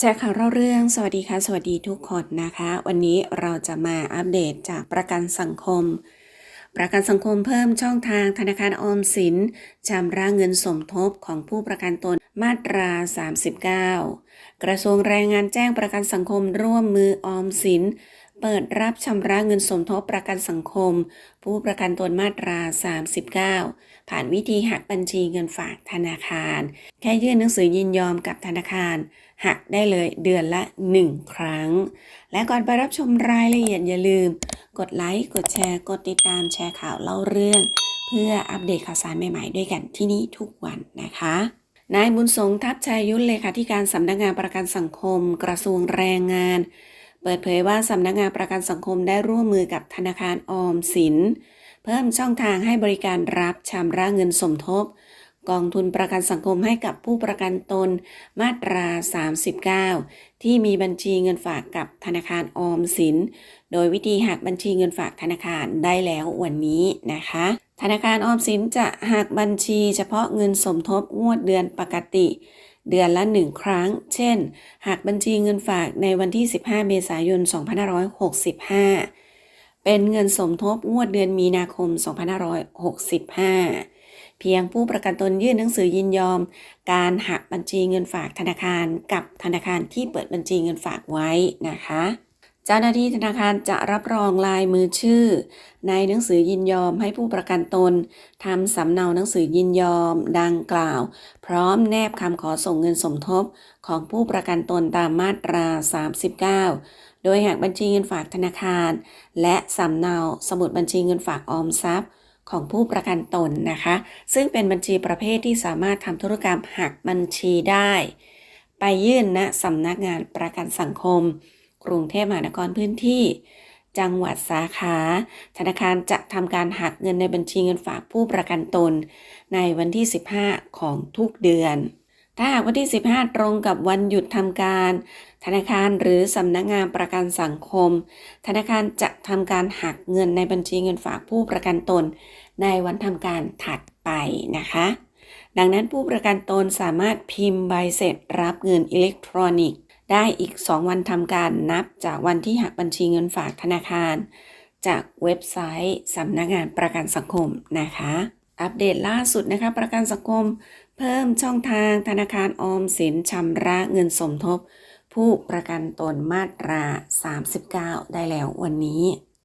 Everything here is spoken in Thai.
แชร์ข่าวเล่าเรื่อง สวัสดีค่ะ สวัสดีทุกคนนะคะ วันนี้เราจะมาอัปเดตจากประกันสังคม ประกันสังคมเพิ่มช่องทางธนาคารออมสินชำระเงินสมทบของผู้ประกันตนมาตรา 39 กระทรวงแรงงานแจ้งประกันสังคมร่วมมือออมสิน เปิดรับชำระเงินสมทบประกันสังคม ผู้ประกันตนมาตรา 39 ผ่านวิธีหักบัญชีเงินฝากธนาคาร แค่ยื่นหนังสือยินยอมกับธนาคาร หักได้เลยเดือนละ 1 ครั้ง และก่อนไปรับชมรายละเอียดอย่าลืม กดไลค์ กดแชร์ กดติดตามแชร์ข่าวเล่าเรื่อง เพื่ออัปเดตข่าวสารใหม่ๆ ด้วยกันที่นี่ทุกวันนะคะนายบุญสงทัพชัยยุทธเลขาธิการสำนักงานประกันสังคม กระทรวงแรงงาน เปิดเผยว่าสำนักงานประกันสังคมได้ร่วมมือกับธนาคารออมสิน เพิ่มช่องทางให้บริการรับชำระเงินสมทบ กองทุนประกันสังคมให้กับผู้ประกันตนมาตรา 39 ที่มีบัญชีเงินฝากกับธนาคารออมสิน โดยวิธีหักบัญชีเงินฝากธนาคารได้แล้ววันนี้นะคะธนาคารออมสินจะหักบัญชีเฉพาะเงินสมทบงวดเดือนปกติ เดือนละ 1 ครั้ง เช่น หากบัญชีเงินฝากในวันที่ 15 เมษายน 2565 เป็นเงินสมทบงวดเดือนมีนาคม 2565 เพียงผู้ประกันตนยื่นหนังสือยินยอม การหักบัญชีเงินฝากธนาคารกับธนาคารที่เปิดบัญชีเงินฝากไว้นะคะ เจ้าหน้าที่ธนาคารจะรับรองลายมือชื่อ ในหนังสือยินยอมให้ผู้ประกันตนทำสำเนาหนังสือยินยอมดังกล่าว พร้อมแนบคำขอส่งเงินสมทบของผู้ประกันตนตามมาตรา 39 โดยหักบัญชีเงินฝากธนาคาร และสำเนาสมุดบัญชีเงินฝากออมทรัพย์ของผู้ประกันตนนะคะ ซึ่งเป็นบัญชีประเภทที่สามารถทำธุรกรรมหักบัญชีได้ ไปยื่นณสำนักงานประกันสังคม กรุงเทพมหานครพื้นที่ จังหวัดสาขา ธนาคารจะทำการหักเงินในบัญชีเงินฝากผู้ประกันตน ในวันที่ 15 ของทุกเดือน ถ้าหากวันที่ 15 ตรงกับวันหยุดทำการ ธนาคารหรือสำนักงานประกันสังคม ธนาคารจะทำการหักเงินในบัญชีเงินฝากผู้ประกันตน ในวันทำการถัดไปนะคะดังนั้นผู้ประกันตนสามารถพิมพ์ใบเสร็จรับเงินอิเล็กทรอนิกส์ ได้อีก 2 วันทำการนับจากวันที่หักบัญชีเงินฝากธนาคาร จากเว็บไซต์สำนักงานประกันสังคมนะคะ อัปเดตล่าสุดนะคะ ประกันสังคม เพิ่มช่องทางธนาคารออมสินชำระเงินสมทบ ผู้ประกันตนมาตรา 39 ได้แล้ววันนี้